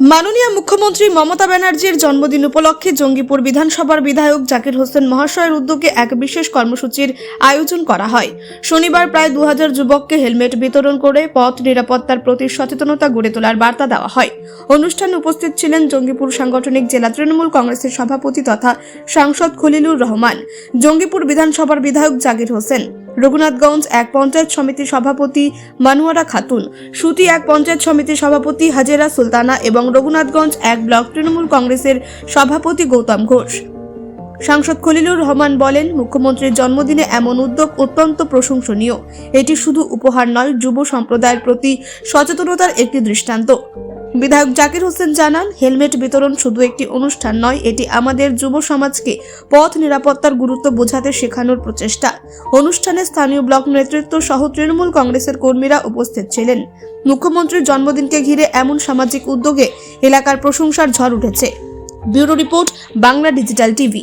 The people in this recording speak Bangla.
মাননীয় মুখ্যমন্ত্রী মমতা ব্যানার্জির জন্মদিন উপলক্ষে জঙ্গিপুর বিধানসভার বিধায়ক জাকির হোসেন মহাশয়ের উদ্যোগে এক বিশেষ কর্মসূচির আয়োজন করা হয়। শনিবার প্রায় দু হাজার যুবককে হেলমেট বিতরণ করে পথ নিরাপত্তার প্রতি সচেতনতা গড়ে তোলার বার্তা দেওয়া হয়। অনুষ্ঠানে উপস্থিত ছিলেন জঙ্গিপুর সাংগঠনিক জেলা তৃণমূল কংগ্রেসের সভাপতি তথা সাংসদ খলিলুর রহমান, জঙ্গিপুর বিধানসভার বিধায়ক জাকির হোসেন। রঘুনাথগঞ্জ এক পঞ্চায়েত সমিতির সভাপতি মানুয়ারা খাতুন, সুতি এক পঞ্চায়েত সমিতির সভাপতি হাজেরা সুলতানা এবং রঘুনাথগঞ্জ এক ব্লক তৃণমূল কংগ্রেসের সভাপতি গৌতম ঘোষ। সাংসদ খলিলুর রহমান বলেন, মুখ্যমন্ত্রীর জন্মদিনে এমন উদ্যোগ অত্যন্ত প্রশংসনীয়। এটি শুধু উপহার নয়, যুব সম্প্রদায়ের প্রতি সচেতনতার একটি দৃষ্টান্ত। বিধায়ক জাকির হোসেন জানান, হেলমেট বিতরণ শুধু একটি অনুষ্ঠান নয়, এটি আমাদের যুব সমাজকে পথ নিরাপত্তার গুরুত্ব বোঝাতে শেখানোর প্রচেষ্টা। অনুষ্ঠানে স্থানীয় ব্লক নেতৃত্ব সহ তৃণমূল কংগ্রেসের কর্মীরা উপস্থিত ছিলেন। মুখ্যমন্ত্রীর জন্মদিনকে ঘিরে এমন সামাজিক উদ্যোগে এলাকার প্রশংসার ঝড় উঠেছে। Bureau report, Bangla digital TV.